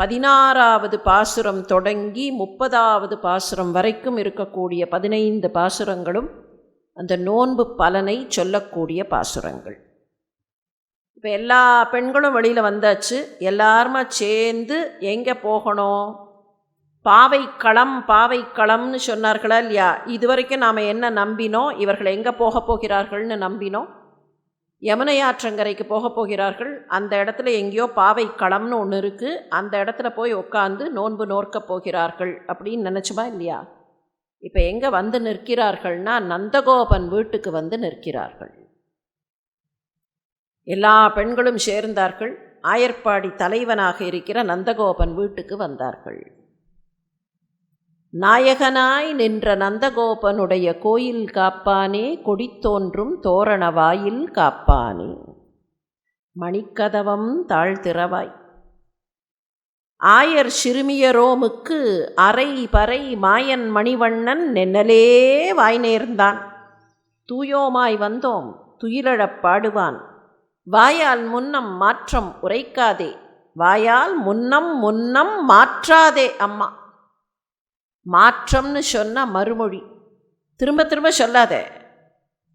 பதினாறாவது பாசுரம் தொடங்கி முப்பதாவது பாசுரம் வரைக்கும் இருக்கக்கூடிய பதினைந்து பாசுரங்களும் அந்த நோன்பு பலனை சொல்லக்கூடிய பாசுரங்கள். இப்போ எல்லா பெண்களும் வெளியில் வந்தாச்சு. எல்லாருமா சேர்ந்து எங்கே போகணும்? பாவைக்களம் பாவைக்களம்னு சொன்னார்களா இல்லையா? இது வரைக்கும் நாம் என்ன நம்பினோம்? இவர்கள் எங்கே போக போகிறார்கள்னு நம்பினோம். யமுனையாற்றங்கரைக்கு போக போகிறார்கள். அந்த இடத்துல எங்கேயோ பாவை களம்னு ஒன்று இருக்குது அந்த இடத்துல போய் உட்காந்து நோன்பு நோற்க போகிறார்கள் அப்படின்னு நினச்சோமா இல்லையா? இப்போ எங்கே வந்து நிற்கிறார்கள்னா நந்தகோபன் வீட்டுக்கு வந்து நிற்கிறார்கள். எல்லா பெண்களும் சேர்ந்தார்கள். ஆயர்பாடி தலைவனாக இருக்கிற நந்தகோபன் வீட்டுக்கு வந்தார்கள். நாயகனாய் நின்ற நந்தகோபனுடைய கோயில் காப்பானே கொடித்தோன்றும் தோரண வாயில் காப்பானே. மணிக்கதவம் தாழ்த்திறவாய் ஆயர் சிறுமியரோமுக்கு அரை பறை மாயன் மணிவண்ணன் நென்னலே வாய் நேர்ந்தான். தூயோமாய் வந்தோம் துயிலழப் பாடுவான். வாயால் முன்னம் மாற்றம் உரைக்காதே வாயால் முன்னம் முன்னம் மாற்றாதே அம்மா. மாற்றம்னு சொன்னால் மறுமொழி. திரும்ப திரும்ப சொல்லாத.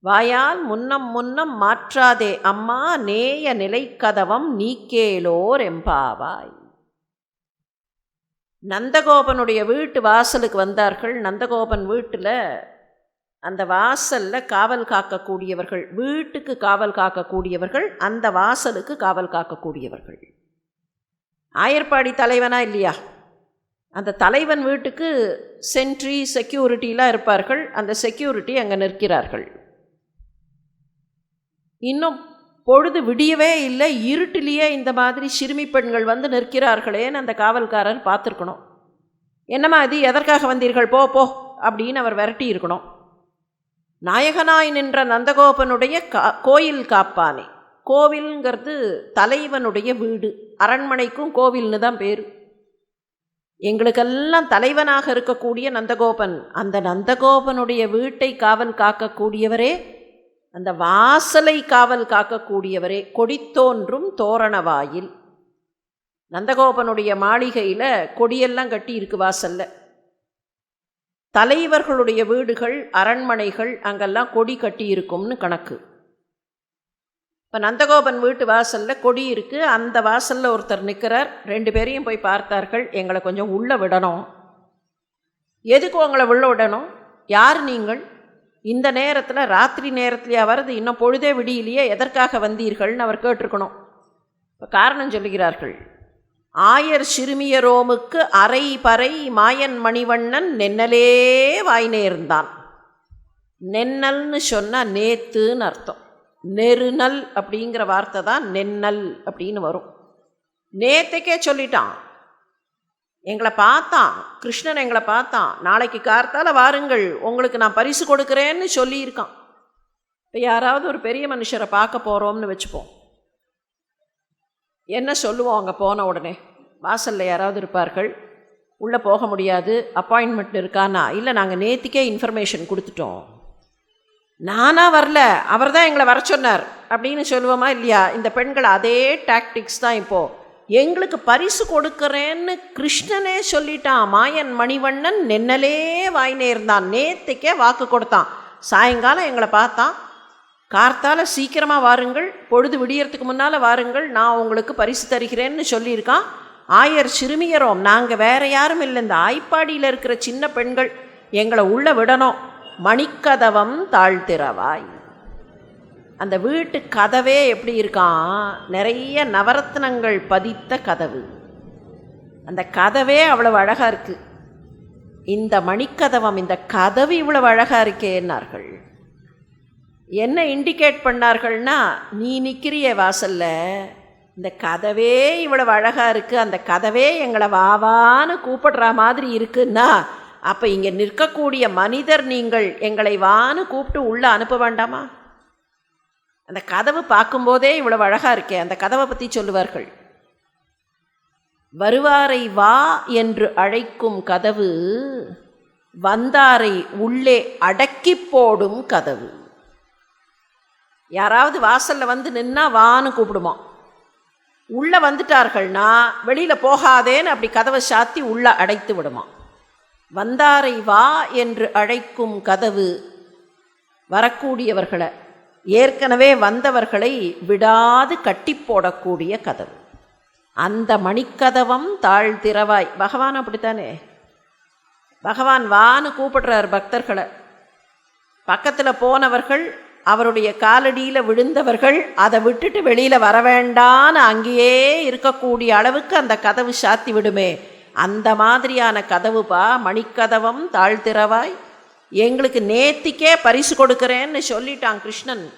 வாயால் முன்னம் முன்னம் மாற்றாதே. அம்மா நேய நிலைக்கதவம் நீக்கேலோர் எம்பாவாய். நந்தகோபனுடைய வீட்டு வாசலுக்கு வந்தார்கள். நந்தகோபன் வீட்டில் அந்த வாசலில் காவல் காக்கக்கூடியவர்கள் வீட்டுக்கு காவல் காக்கக்கூடியவர்கள் அந்த வாசலுக்கு காவல் காக்கக்கூடியவர்கள். ஆயர்பாடி தலைவனா இல்லையா? அந்த தலைவன் வீட்டுக்கு சென்ட்ரி செக்யூரிட்டிலாம் இருப்பார்கள். அந்த செக்யூரிட்டி அங்கே நிற்கிறார்கள். இன்னும் பொழுது விடியவே இல்லை. இருட்டிலேயே இந்த மாதிரி சிறுமி பெண்கள் வந்து நிற்கிறார்களேன்னு அந்த காவல்காரர் பார்த்துருக்கணும். என்னம்மா இது? எதற்காக வந்தீர்கள்? போ போ அப்படின்னு அவர் விரட்டி இருக்கணும். நாயகனாய் நின்ற நந்தகோபனுடைய கா கோயில் காப்பானே. கோவில்ங்கிறது தலைவனுடைய வீடு. அரண்மனைக்கும் கோவில்னு தான் பேர். எங்களுக்கெல்லாம் தலைவனாக இருக்கக்கூடிய நந்தகோபன் அந்த நந்தகோபனுடைய வீட்டை காவல் காக்கக்கூடியவரே அந்த வாசலை காவல் காக்கக்கூடியவரே கொடித்தோன்றும் தோரண வாயில் நந்தகோபனுடைய மாளிகையில் கொடியெல்லாம் கட்டி இருக்கு வாசல்ல. தலைவர்களுடைய வீடுகள் அரண்மனைகள் அங்கெல்லாம் கொடி கட்டி இருக்கும்னு கணக்கு. இப்போ நந்தகோபன் வீட்டு வாசலில் கொடி இருக்குது அந்த வாசலில் ஒருத்தர் நிற்கிறார் ரெண்டு பேரையும் போய் பார்த்தார்கள். எங்களை கொஞ்சம் உள்ளே விடணும். எதுக்கு உங்களை உள்ள விடணும்? யார் நீங்கள்? இந்த நேரத்தில் ராத்திரி நேரத்துலையா வரது இன்னும் பொழுதே விடியிலையே. எதற்காக வந்தீர்கள்னு அவர் கேட்டிருக்கணும். இப்போ காரணம் சொல்லுகிறார்கள். ஆயர் சிறுமியரோமுக்கு அரை பறை மாயன் மணிவண்ணன் நென்னலே வாய் நேர்ந்தான். நென்னல்னு சொன்னால் நேத்துன்னு அர்த்தம். நெருநல் அப்படிங்கிற வார்த்தை தான் நென்னல் அப்படின்னு வரும். நேத்தைக்கே சொல்லிட்டான். எங்களை பார்த்தான். கிருஷ்ணன் எங்களை பார்த்தான். நாளைக்கு கார்த்தால் வாருங்கள். உங்களுக்கு நான் பரிசு கொடுக்குறேன்னு சொல்லியிருக்கான். இப்போ யாராவது ஒரு பெரிய மனுஷரை பார்க்க போகிறோம்னு வச்சுப்போம். என்ன சொல்லுவோம் அங்கே போன உடனே? வாசலில் யாராவது இருப்பார்கள்? உள்ளே போக முடியாது. அப்பாயின்மெண்ட் இருக்கானா? இல்லை நாங்கள் நேற்றுக்கே இன்ஃபர்மேஷன் கொடுத்துட்டோம். நானாக வரல அவர் தான் எங்களை வர சொன்னார் அப்படின்னு சொல்லுவோமா இல்லையா? இந்த பெண்கள் அதே டாக்டிக்ஸ் தான் இப்போது எங்களுக்கு பரிசு கொடுக்குறேன்னு கிருஷ்ணனே சொல்லிட்டான். மாயன் மணிவண்ணன் நென்னலே வாய் நேர்ந்தான். நேத்துக்கே வாக்கு கொடுத்தான். சாயங்காலம் எங்களை பார்த்தான். கார்த்தால சீக்கிரமாக வாருங்கள். பொழுது விடியறதுக்கு முன்னால் வாருங்கள். நான் உங்களுக்கு பரிசு தருகிறேன்னு சொல்லியிருக்கான். ஆயர் சிறுமியரோம் நாங்கள் வேறு யாரும் இல்லை. இந்த ஆய்ப்பாடியில் இருக்கிற சின்ன பெண்கள் எங்களை உள்ளே விடணும். மணிக்கதவம் தாழ்த்திறவாய். அந்த வீட்டு கதவே எப்படி இருக்கான்? நிறைய நவரத்னங்கள் பதித்த கதவு. அந்த கதவே அவ்வளவு அழகாக இருக்குது இந்த மணிக்கதவம் இந்த கதவு இவ்வளவு அழகாக இருக்கேன்னார்கள் என்ன இண்டிகேட் பண்ணார்கள்னா நீ நிற்கிறிய வாசலில் இந்த கதவே இவ்வளவு அழகாக இருக்குது அந்த கதவே எங்களை வாவான்னு கூப்பிடுற மாதிரி இருக்குன்னா அப்போ இங்கே நிற்கக்கூடிய மனிதர் நீங்கள் எங்களை வான்னு கூப்பிட்டு உள்ளே அனுப்ப வேண்டாமா? அந்த கதவு பார்க்கும்போதே இவ்வளவு அழகாக இருக்கே அந்த கதவை பற்றி சொல்லுவார்கள். வருவாரை வா என்று அழைக்கும் கதவு வந்தாரை உள்ளே அடக்கி போடும் கதவு. யாராவது வாசலில் வந்து நின்னா வான்னு கூப்பிடுமா? உள்ளே வந்துட்டார்கள்னா வெளியில் போகாதேன்னு அப்படி கதவை சாத்தி உள்ளே அடைத்து விடுமா? வந்தாரை வா என்று அழைக்கும் கதவு வரக்கூடியவர்களை ஏற்கனவே வந்தவர்களை விடாது கட்டி போடக்கூடிய கதவு. அந்த மணிக்கதவம் தாழ்த்திரவாய் பகவான் அப்படித்தானே? பகவான் வான்னு கூப்பிடுறார் பக்தர்களை. பக்கத்தில் போனவர்கள் அவருடைய காலடியில் விழுந்தவர்கள் அதை விட்டுட்டு வெளியில் வர வேண்டான்னு அங்கேயே இருக்கக்கூடிய அளவுக்கு அந்த கதவு சாத்தி விடுமே அந்த மாதிரியான கதவுப்பா மணிக்கதவம் தாழ்த்திறவாய். எங்களுக்கு நேத்திக்கே பரிசு கொடுக்குறேன்னு சொல்லிட்டான் கிருஷ்ணன்.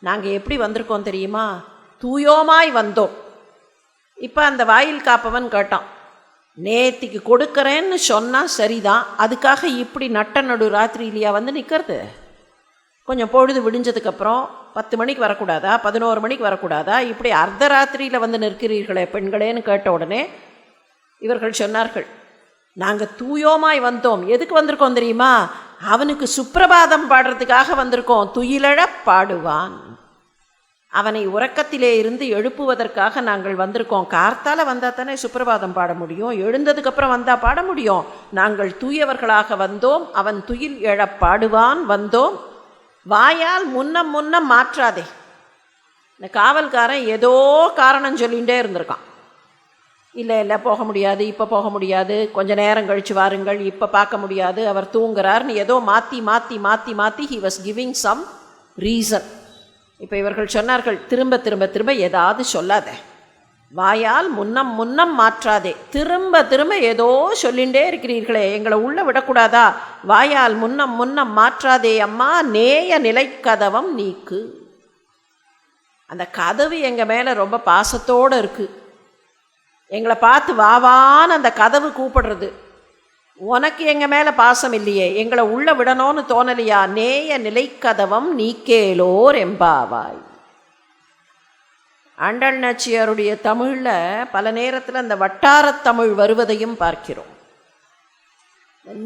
நாங்கள் எப்படி வந்திருக்கோம் தெரியுமா? தூயோமாய் வந்தோம். இப்போ அந்த வாயில் காப்பவன் கேட்டான் நேத்திக்கு கொடுக்குறேன்னு சொன்னால் சரிதான். அதுக்காக இப்படி நட்ட நடு ராத்திரியிலையா வந்து நிற்கிறது கொஞ்சம் பொழுது விடிஞ்சதுக்கப்புறம் பத்து மணிக்கு வரக்கூடாதா? பதினோரு மணிக்கு வரக்கூடாதா? இப்படி அர்த்த ராத்திரியில் வந்து நிற்கிறீர்களே பெண்களேன்னு கேட்ட உடனே இவர்கள் சொன்னார்கள் நாங்கள் தூயோமாய் வந்தோம். எதுக்கு வந்திருக்கோம் தெரியுமா? அவனுக்கு சுப்பிரபாதம் பாடுறதுக்காக வந்திருக்கோம். துயிலழ பாடுவான். அவனை உறக்கத்திலே இருந்து எழுப்புவதற்காக நாங்கள் வந்திருக்கோம். கார்த்தால வந்தால் தானே சுப்பிரபாதம் பாட முடியும். எழுந்ததுக்கப்புறம் வந்தால் பாட முடியும். நாங்கள் தூயவர்களாக வந்தோம். அவன் துயில் எழப் பாடுவான். வந்தோம். வாயால் முன்னம் முன்னம் மாற்றாதே. இந்த காவல்காரன் ஏதோ காரணம் சொல்லிகிட்டே இருந்திருக்கான். இல்லை இல்லை போக முடியாது இப்போ போக முடியாது. கொஞ்ச நேரம் கழித்து வாருங்கள் இப்போ பார்க்க முடியாது. அவர் தூங்குறார்னு ஏதோ மாற்றி மாற்றி மாற்றி மாற்றி he was giving some reason இப்போ இவர்கள் சொன்னார்கள் திரும்ப திரும்ப திரும்ப ஏதாவது சொல்லாத. வாயால் முன்னம் முன்னம் மாற்றாதே. திரும்ப திரும்ப ஏதோ சொல்லிகிட்டே இருக்கிறீர்களே. எங்களை உள்ளே விடக்கூடாதா? வாயால் முன்னம் முன்னம் மாற்றாதே அம்மா. நேய நிலை கதவம் நீக்கு. அந்த கதவு எங்கள் மேலே ரொம்ப பாசத்தோடு இருக்குது எங்களை பார்த்து வாவான்னு அந்த கதவு கூப்பிடுறது. உனக்கு எங்கள் மேலே பாசம் இல்லையே எங்களை உள்ளே விடணும்னு தோணலையா? நேய நிலைக்கதவம் நீக்கேலோர் எம்பாவாய். அண்டல் நச்சியாருடைய தமிழில் பல நேரத்தில் அந்த வட்டாரத் தமிழ் வருவதையும் பார்க்கிறோம்.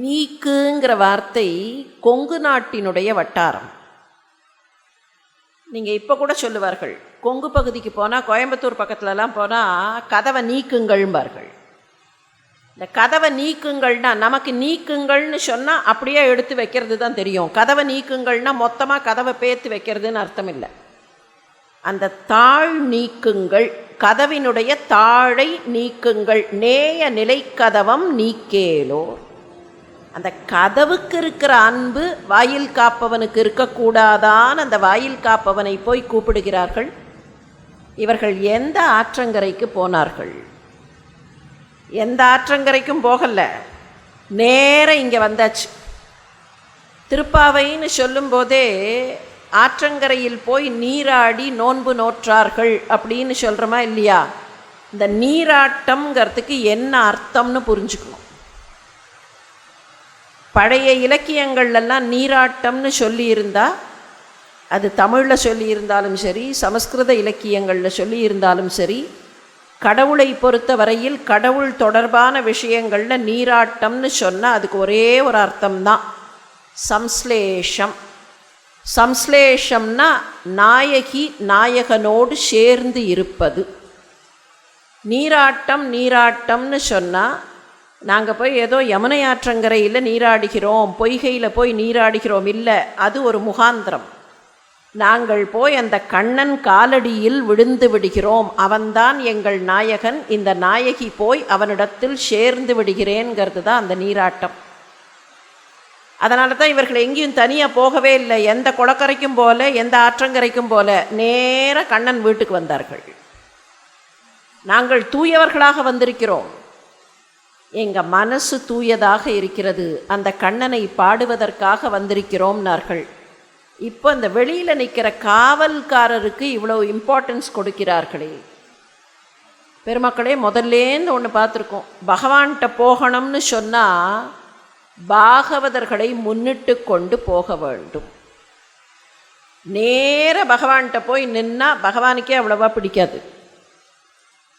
நீக்குங்கிற வார்த்தை கொங்கு நாட்டினுடைய வட்டாரம். நீங்கள் இப்போ கூட சொல்லுவார்கள் கொங்கு பகுதிக்கு போனால் கோயம்புத்தூர் பக்கத்துலலாம் போனால் கதவை நீக்குங்கள்பார்கள் இந்த கதவை நீக்குங்கள்னா நமக்கு நீக்குங்கள்னு சொன்னால் அப்படியே எடுத்து வைக்கிறது தான் தெரியும். கதவை நீக்குங்கள்னா மொத்தமாக கதவை பேத்து வைக்கிறதுன்னு அர்த்தம் இல்லை அந்த தாழ் நீக்குங்கள் கதவினுடைய தாழை நீக்குங்கள் நேய நிலைக்கதவம் நீக்கேலோ. அந்த கதவுக்கு இருக்கிற அன்பு வாயில் காப்பவனுக்கு இருக்கக்கூடாதான் அந்த வாயில் காப்பவனை போய் கூப்பிடுகிறார்கள். இவர்கள் எந்த ஆற்றங்கரைக்கு போனார்கள்? எந்த ஆற்றங்கரைக்கும் போகலை. நேர இங்கே வந்தாச்சு. திருப்பாவைன்னு சொல்லும்போதே ஆற்றங்கரையில் போய் நீராடி நோன்பு நோற்றார்கள் அப்படின்னு சொல்கிறோமா இல்லையா? இந்த நீராட்டம்ங்கிறதுக்கு என்ன அர்த்தம்னு புரிஞ்சுக்கணும். பழைய இலக்கியங்கள்லாம் நீராட்டம்னு சொல்லியிருந்தால் அது தமிழில் சொல்லியிருந்தாலும் சரி சமஸ்கிருத இலக்கியங்களில் சொல்லியிருந்தாலும் சரி கடவுளை பொறுத்த வரையில் கடவுள் தொடர்பான விஷயங்களில் நீராட்டம்னு சொன்னால் அதுக்கு ஒரே ஒரு அர்த்தம்தான். சம்ஸ்லேஷம். சம்ஸ்லேஷம்னா நாயகி நாயகனோடு சேர்ந்து இருப்பது. நீராட்டம் நீராட்டம்னு சொன்னால் நாங்கள் போய் ஏதோ யமுனை ஆற்றங்கரையில் நீராடுகிறோம் பொய்கையில் போய் நீராடுகிறோம் இல்லை அது ஒரு முகாந்திரம். நாங்கள் போய் அந்த கண்ணன் காலடியில் விழுந்து விடுகிறோம். அவன்தான் எங்கள் நாயகன். இந்த நாயகி போய் அவனிடத்தில் சேர்ந்து விடுகிறேங்கிறது தான் அந்த நீராட்டம். அதனால தான் இவர்கள் எங்கேயும் தனியாக போகவே இல்லை. எந்த குளக்கரைக்கும் போல எந்த ஆற்றங்கரைக்கும் போல நேர கண்ணன் வீட்டுக்கு வந்தார்கள். நாங்கள் தூயவர்களாக வந்திருக்கிறோம். எங்கள் மனசு தூயதாக இருக்கிறது. அந்த கண்ணனை பாடுவதற்காக வந்திருக்கிறோம்னார்கள். இப்போ இந்த வெளியில் நிற்கிற காவல்காரருக்கு இவ்வளோ இம்பார்ட்டன்ஸ் கொடுக்கிறார்களே. பெருமக்களே முதல்லேருந்து ஒன்று பார்த்துருக்கோம். பகவான்கிட்ட போகணும்னு சொன்னால் பாகவதர்களை முன்னிட்டு கொண்டு போக வேண்டும். நேர பகவான்கிட்ட போய் நின்னா பகவானுக்கே அவ்வளவா பிடிக்காது.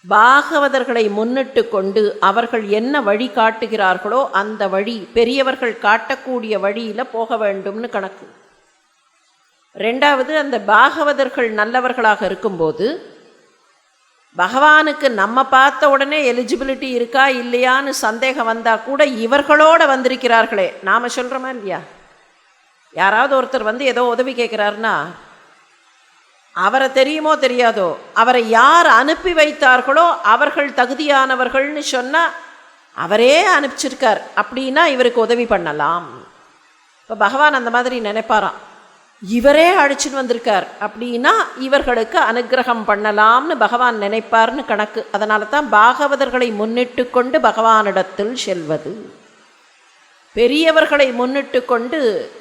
பாகவதர்களை முன்னிட்டு கொண்டு அவர்கள் என்ன வழி காட்டுகிறார்களோ அந்த வழி பெரியவர்கள் காட்டக்கூடிய வழியில் போக வேண்டும்னு கணக்கு. ரெண்டாவது அந்த பாகவதர்கள் நல்லவர்களாக இருக்கும்போது பகவானுக்கு நம்ம பார்த்த உடனே எலிஜிபிலிட்டி இருக்கா இல்லையான்னு சந்தேகம் வந்தால் கூட இவர்களோட வந்திருக்கிறார்களே. நாம் சொல்கிறோமா இல்லையா? யாராவது ஒருத்தர் வந்து ஏதோ உதவி கேட்குறாருன்னா அவரை தெரியுமோ தெரியாதோ அவரை யார் அனுப்பி வைத்தார்களோ அவர்கள் தகுதியானவர்கள்னு சொன்னால் அவரே அனுப்பிச்சிருக்கார். அப்படின்னா இவருக்கு உதவி பண்ணலாம். இப்போ பகவான் அந்த மாதிரி நினைப்பாராம். இவரே அழைச்சின்னு வந்திருக்கார். அப்படின்னா இவர்களுக்கு அனுக்கிரகம் பண்ணலாம்னு பகவான் நினைப்பார்னு கணக்கு. அதனால தான் பாகவதர்களை முன்னிட்டு கொண்டு பகவானிடத்தில் செல்வது. பெரியவர்களை முன்னிட்டு கொண்டு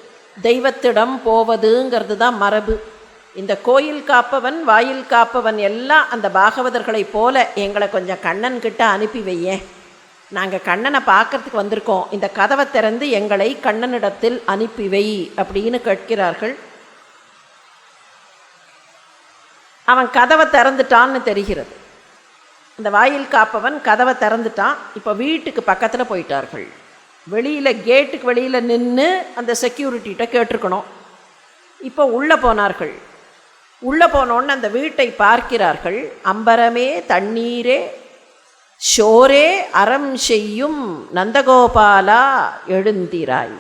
தெய்வத்திடம் போவதுங்கிறது தான் மரபு. இந்த கோயில் காப்பவன் வாயில் காப்பவன் எல்லாம் அந்த பாகவதர்களைப் போல எங்களை கொஞ்சம் கண்ணன் கிட்ட அனுப்பி வையேன் நாங்கள் கண்ணனை பார்க்கறதுக்கு வந்திருக்கோம். இந்த கதவை திறந்து எங்களை கண்ணனிடத்தில் அனுப்பி வை அப்படின்னு கேட்கிறார்கள். அவன் கதவை திறந்துட்டான்னு தெரிகிறது. அந்த வாயில் காப்பவன் கதவை திறந்துட்டான். இப்போ வீட்டுக்கு பக்கத்தில் போயிட்டார்கள். வெளியில் கேட்டுக்கு வெளியில் நின்று அந்த செக்யூரிட்டிகிட்ட கேட்டிருக்கணும். இப்போ உள்ளே போனார்கள். உள்ளே போனோன்னு அந்த வீட்டை பார்க்கிறார்கள். அம்பரமே தண்ணீரே ஷோரே அறம் செய்யும் நந்தகோபாலா எழுந்திராய்.